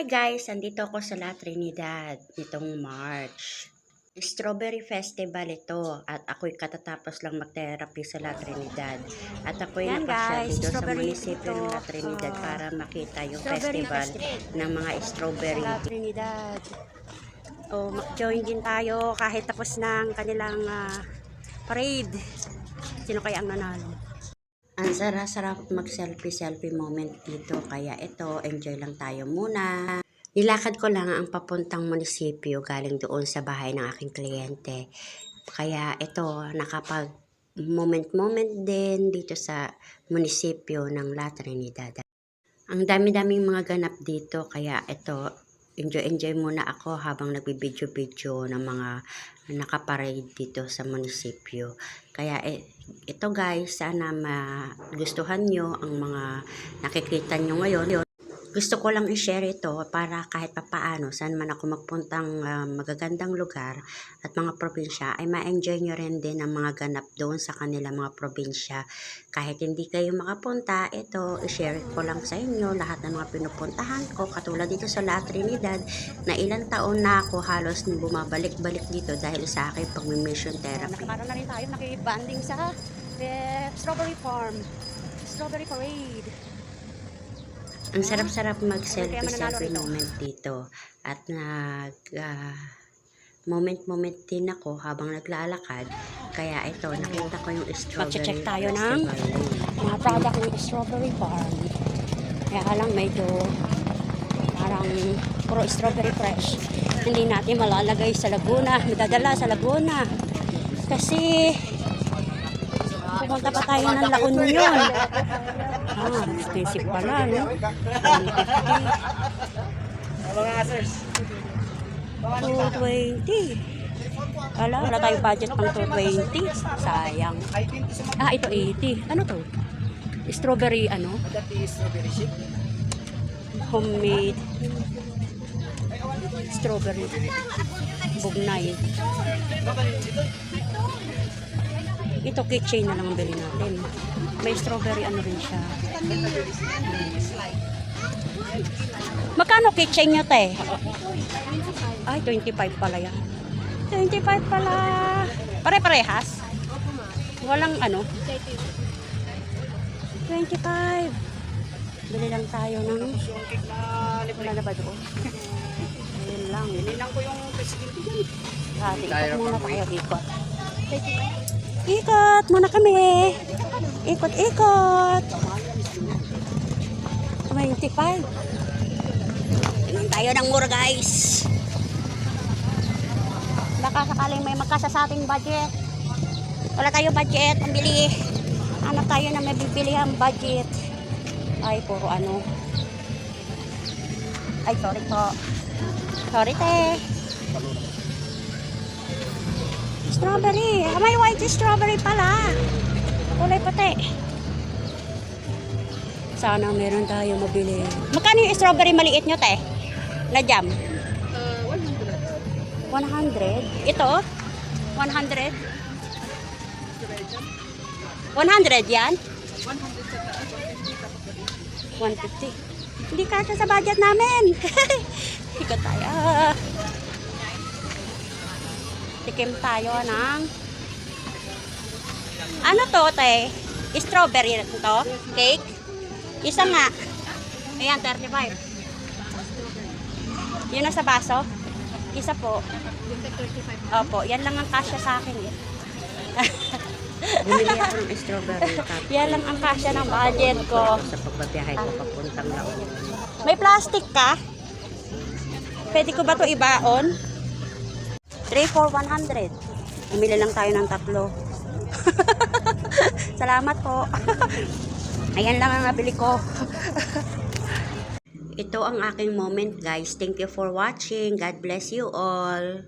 Hi guys, andito ako sa La Trinidad nitong March. Strawberry Festival ito at ako'y katatapos lang mag-therapy sa La Trinidad. At ako'y Yan, napasyal guys, dito sa munisipyo ng La. Trinidad Ah, para makita yung festival ng mga strawberry. Sa Trinidad. O, mag-join din tayo kahit tapos ng kanilang ah, parade. Sino kaya ang nanalo? Ang sarap-sarap mag-selfie-selfie moment dito. Kaya ito, enjoy lang tayo muna. Nilakad ko lang ang papuntang munisipyo galing doon sa bahay ng aking kliyente. Kaya ito, nakapag moment-moment din dito sa munisipyo ng La Trinidad. Ang dami-daming mga ganap dito. Kaya ito, enjoy-enjoy muna ako habang nagbibideo-video ng mga nakaparade dito sa munisipyo. Kaya eh, ito guys, sana magustuhan nyo ang mga nakikita nyo ngayon. Gusto ko lang i-share ito para kahit papaano saan man ako magpuntang ah, magagandang lugar at mga probinsya ay ma-enjoy nyo rin din ang mga ganap doon sa kanila mga probinsya. Kahit hindi kayo makapunta, ito i-share ko lang sa inyo lahat ng mga pinupuntahan ko katulad dito sa La Trinidad na ilang taon na ako halos bumabalik-balik dito dahil sa aking pag-mission therapy. Nakakaroon na rin tayo nakibanding sa eh, Strawberry Farm. Strawberry Parade. Ang sarap-sarap mag-selfie-selfie moment dito. At nag ah, moment-moment din ako habang naglalakad. Kaya ito, nakita ko yung strawberry Mag-check tayo ng-. Mga product ng Strawberry Farm. Kaya lang medyo parang puro strawberry fresh. Hindi natin malalagay sa Laguna. Madadala sa Laguna. Kasi pumunta pa tayo ng La Union. Ah, expensive pala, no? 220. Wala, wala tayong budget pang 220. Sayang. Ah, ito 80. Ano to? Strawberry, ano? Homemade. Strawberry. Bugnay. Ito keychain na lang ang bili natin. May strawberry ano rin siya. Magkano keychain nyo, te? Ay, 25 pala yan. 25 pala. Pare-parehas? Walang ano? 25. Bili lang tayo ng... Wala na ba doon? Ayun lang. Nilang ko yung presidente dyan. Hati, ikot muna tayo. Ikot. Ikot muna kami. Ikot-ikot. 25. Tingnan tayo ng mura guys. Baka sakaling may magkasa sa ating budget. Wala tayo budget. Pambili. Hanap tayo na may bibili ang budget. Ay, puro ano. Ay, sorry po. Sorry, te. Strawberry. Ah, May white strawberry pala. Kulay puti. Sana meron tayo mabili. Magkano yung strawberry maliit nyo, te? Na jam? 100. Ito? 100? 100 yan? 150. Hindi kasya sa budget namin. Ikot tayo. Tikim tayo ng ano to, te? Strawberry na to? Cake? Isa nga. Ayan, 35. Yun na sa baso? Isa po. Opo, yan lang ang kasya sa akin eh. Bumili ako ng strawberry tapos Yan lang ang kasya ng budget ko. sa pagbabiyahe ko papuntang La Union. May plastic ka? Pwede ko ba to ibaon? 3 for 100. Bumili lang tayo ng tatlo. Salamat po. Ayan lang ang nabili ko. Ito ang aking moment guys. Thank you for watching. God bless you all.